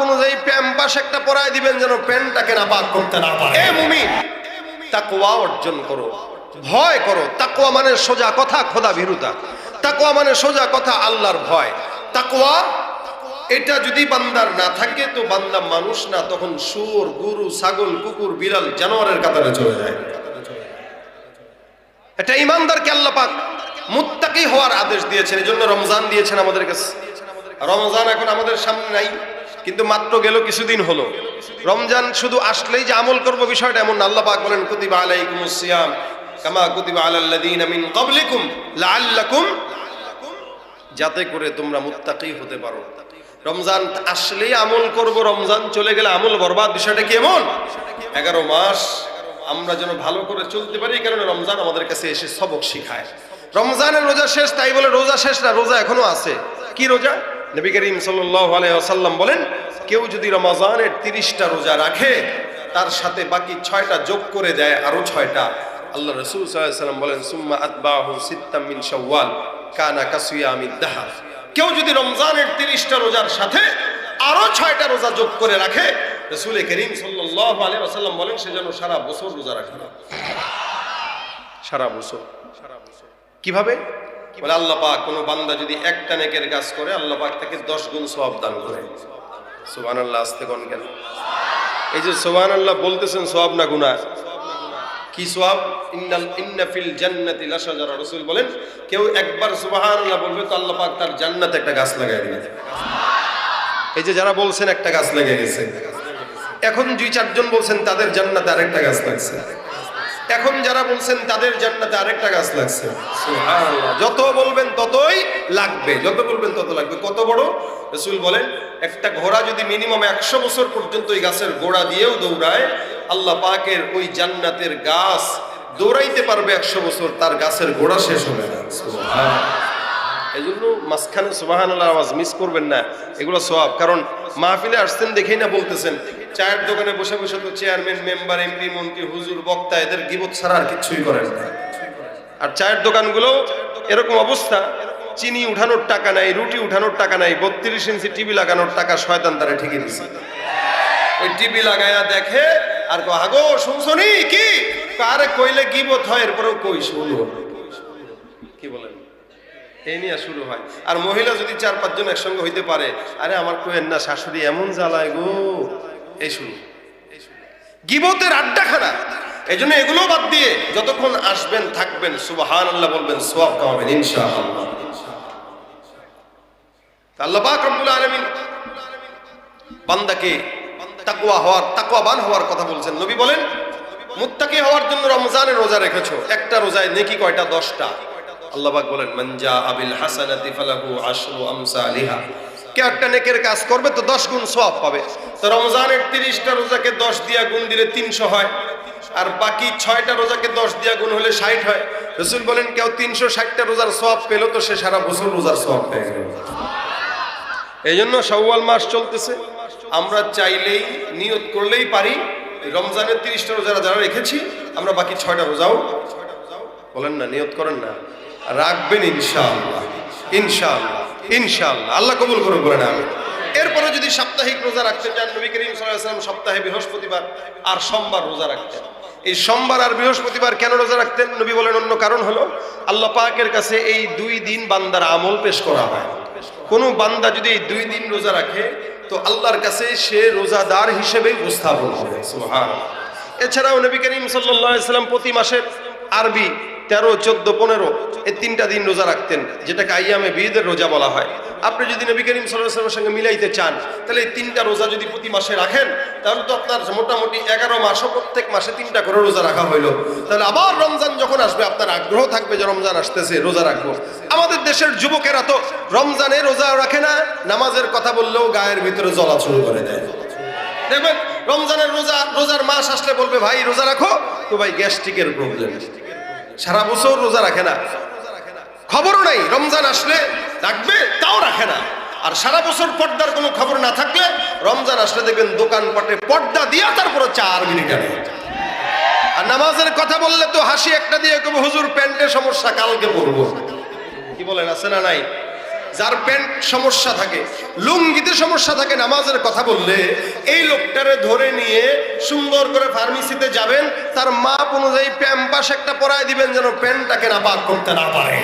অনুযায়ী প্যাম্পাস একটা পরায় দিবেন যেন প্যান্টটাকে করতে না পারে। এ মুমিন! তাকওয়া অর্জন করো। ভয় করো। তাকওয়া মানে সোজা কথা খোদা ভীরুতা। তাকওয়া মানে সোজা কথা আল্লাহর ভয়। তাকওয়া এটা যদি বান্দার না থাকে তো বান্দা মানুষ না তখন শুয়োর গরু ছাগল কুকুর বিড়াল জানোয়ারের কাতারে চলে যায়। এটা ইমানদারকে আল্লাহ পাক মুত্তাকি হওয়ার আদেশ দিয়েছেন এই জন্য রমজান দিয়েছেন আমাদের কাছে। রমজান এখন আমাদের সামনে নাই। কিন্তু মাত্র গেল কিছুদিন হলো। রমজান শুধু আসলেই যে আমল করব বিষয়টা এমন আল্লাহ পাক বলেন, কুতিবা আলাইকুমুস সিয়াম কামা কুতিবা আলাল লাযীনা মিন ক্বাবলিকুম লাআল্লাকুম যাতে করে তোমরা মুত্তাকি হতে পারো। রমজান আসলেই আমল করব, রমজান চলে গেলে আমল বরবাদ বিষয়টা কি এমন? এগারো মাস আমরা যেন ভালো করে চলতে পারি কারণে রমজান আমাদের কাছে এসে সবক শিখায়। রমজানের রোজা শেষ, তাই বলে রোজা শেষ না, রোজা এখনও আছে। কি রোজা? নবী করিম সাল্লাল্লাহু আলাইহি ওয়াসাল্লাম বলেন কেউ যদি রমজানের তিরিশটা রোজা রাখে, তার সাথে বাকি ছয়টা যোগ করে দেয়, আরও ছয়টা। আল্লাহ রসুল সাল্লাম বলেন, সুম্মা আতবাহু সিত্তাম মিন শাওয়াল, কানা কাসিয়ামিদ দাহার। কেউ যদি রমজানের তিরিশটা রোজার সাথে আরও ছয়টা রোজা যোগ করে রাখে, রসুল করিম সাল্লাল্লাহু আলাইহি ওয়াসাল্লাম বলেন, সে যেন সারা বছর রোজা রাখে না। সারা বছর। কীভাবে? বলে, আল্লাহ পাক কোনো বান্দা যদি একটা নেকের কাজ করে, আল্লাহ পাক তাকে দশ গুণ সওয়াব দান করে। সুবহানাল্লাহ, আসতে কোন কেন? এই যে সোহান আল্লাহ বলতেছেন, সওয়াব না গুনাহ? কি সোয়াব ইন্নাল, ইন্না ফিল জান্নাতি লাশাজারা। রাসূল বলেন, কেউ একবার সুবহানাল্লাহ বলবে, তো আল্লাহ পাক তার জান্নাতে একটা গাছ লাগায় দিবে এই যে যারা বলছেন, একটা গাছ লেগে গেছে। এখন দুই, চারজন বলছেন, তাদের জান্নাতে আরেকটা গাছ লাগছে। এখন যারা বলছেন তাদের জান্নাতে আরেকটা গাছ লাগছে। যত বলবেন ততই লাগবে যত বলবেন তত লাগবে। কত বড়? রসুল বলেন একটা ঘোড়া যদি মিনিমাম একশো বছর পর্যন্ত ওই গাছের গোড়া দিয়েও দৌড়ায় আল্লাহ পাকের ওই জান্নাতের গাছ দৌড়াইতে পারবে একশো বছর তার গাছের গোড়া শেষ হবে না। এই জন্য মাঝখানে সুবাহান আওয়াজ মিস করবেন না এগুলো সব কারণ মাহফিলে আসছেন দেখেই না বলতেছেন চায়ের দোকানে বসে বসে তো চেয়ারম্যান মেম্বার এমপি মন্ত্রী, হুজুর, বক্তা, এদের গিবত ছাড়া আর কিছুই করেন না। আর চায়ের দোকানগুলো এরকম অবস্থা, চিনি উঠানোর টাকা নাই, রুটি উঠানোর টাকা নাই, বত্রিশ ইঞ্চি টিভি লাগানোর টাকা শয়তান তারা ঠিকই দিচ্ছে ওই টিভি লাগায়া দেখে আর কো আগো শুনছনি কি? আরে, কইলে গিবত হয়, এরপরেও কই শুনব? কি বলেন? এই নিয়ে শুরু হয়। আর মহিলা যদি চার পাঁচজন একসঙ্গে হইতে পারে, আরে, আমার কোয়েন না, শাশুড়ি এমন জ্বালায় গো। এই শুরু গিবতের আড্ডাখানা। এই জন্য এগুলো বাদ দিয়ে যতক্ষণ আসবেন, থাকবেন সুবাহান আল্লাহ বলবেন সোয়াব ইনশাআল্লাহ। আল্লাহ পাক রব্বুল আলামিন বান্দাকে তাকওয়া হওয়ার, তাকওয়াবান হওয়ার কথা বলছেন। নবী বলেন, মুত্তাকি হওয়ার জন্য রমজানের রোজা রেখেছো। একটা রোজায় নেকি কয়টা? দশটা। আল্লাহ পাক বলেন মঞ্জা আবিল হাসানাতি ফালাহু আশরু আমসালিহা। কে একটা নেকের কাজ করবে, তো দশ গুণ সওয়াব পাবে। তো রমজানের তিরিশটা রোজাকে দশ দিয়া গুণ দিলে তিনশো হয়, আর বাকি ছয়টা রোজাকে দশ দিয়া গুণ হলে ষাট হয়। রসুল বলেন, কেউ তিনশো ষাটটা রোজার সওয়াব পেল তো সে সারা বছর রোজার সওয়াব পেয়ে গেল। এই জন্য সওয়াল মাস চলতেছে। আমরা চাইলেই নিয়ত করলেই পারি। রমজানের তিরিশটা রোজা যারা রেখেছি, আমরা বাকি ছয়টা রোজাও বলেন না, নিয়ত করেন না। রাখবেন ইনশাআল্লাহ ইনশাআল্লাহ। ইনশাআল্লাহ। আল্লাহ কবুল করুন বলেন আমি এরপরে যদি সাপ্তাহিক রোজা রাখতে চান, নবী করিম সাল্লাম সপ্তাহে বৃহস্পতিবার আর সোমবার রোজা রাখতেন। এই সোমবার আর বৃহস্পতিবার কেন রোজা রাখতেন? নবী বলেন, অন্য কারণ হলো, আল্লাহ পাকের কাছে এই দুই দিন বান্দার আমল পেশ করা হয়। কোনো বান্দা যদি এই দুই দিন রোজা রাখে, তো আল্লাহর কাছে সে রোজাদার হিসেবে উপস্থাপন হবে এছাড়াও নবী করিম সাল্লাম প্রতি মাসের আরবি তেরো, চোদ্দ, পনেরো, এই তিনটা দিন রোজা রাখতেন, যেটাকে আইয়ামে বিয়েদের রোজা বলা হয়। আপনি যদি নবী করিম সাল্লামের সঙ্গে মিলাইতে চান, তাহলে এই তিনটা রোজা যদি প্রতি মাসে রাখেন, তাহলে তো আপনার মোটামুটি এগারো মাসও প্রত্যেক মাসে তিনটা করে রোজা রাখা হইল। তাহলে আবার রমজান যখন আসবে, আপনার আগ্রহ থাকবে যে রমজান আসতেছে, রোজা রাখব। আমাদের দেশের যুবকেরা তো রমজানে রোজা রাখে না, নামাজের কথা বললেও গায়ের ভিতরে জ্বলা শুরু করে দেয়। দেখবেন, রমজানের রোজা, রোজার মাস আসলে বলবে, ভাই, রোজা রাখো? তো ভাই, গ্যাস্ট্রিকের প্রবলেম। সারা বছর রোজা রাখে না। খবরও নাই, রমজান আসলে রাখবে তাও রাখে না। আর সারা বছর পর্দার কোনো খবর না থাকলে রমজান আসলে দেখবেন দোকানপাটে পর্দা দিয়া তারপরে চার মিনিট আগে। আর নামাজের কথা বললে তো হাসি একটা দিয়ে হুজুর প্যান্টের সমস্যা, কালকে পড়ব কি বলেন, আছে না নাই? যার প্যান্ট সমস্যা থাকে, লুঙ্গিতে সমস্যা থাকে, নামাজের কথা বললে, এই লোকটারে ধরে নিয়ে সুন্দর করে ফার্মেসিতে যাবেন, তার মাপ অনুযায়ী প্যাম্পাস একটা পরায় দিবেন যেন প্যান্টটাকে না পাক করতে না পারে।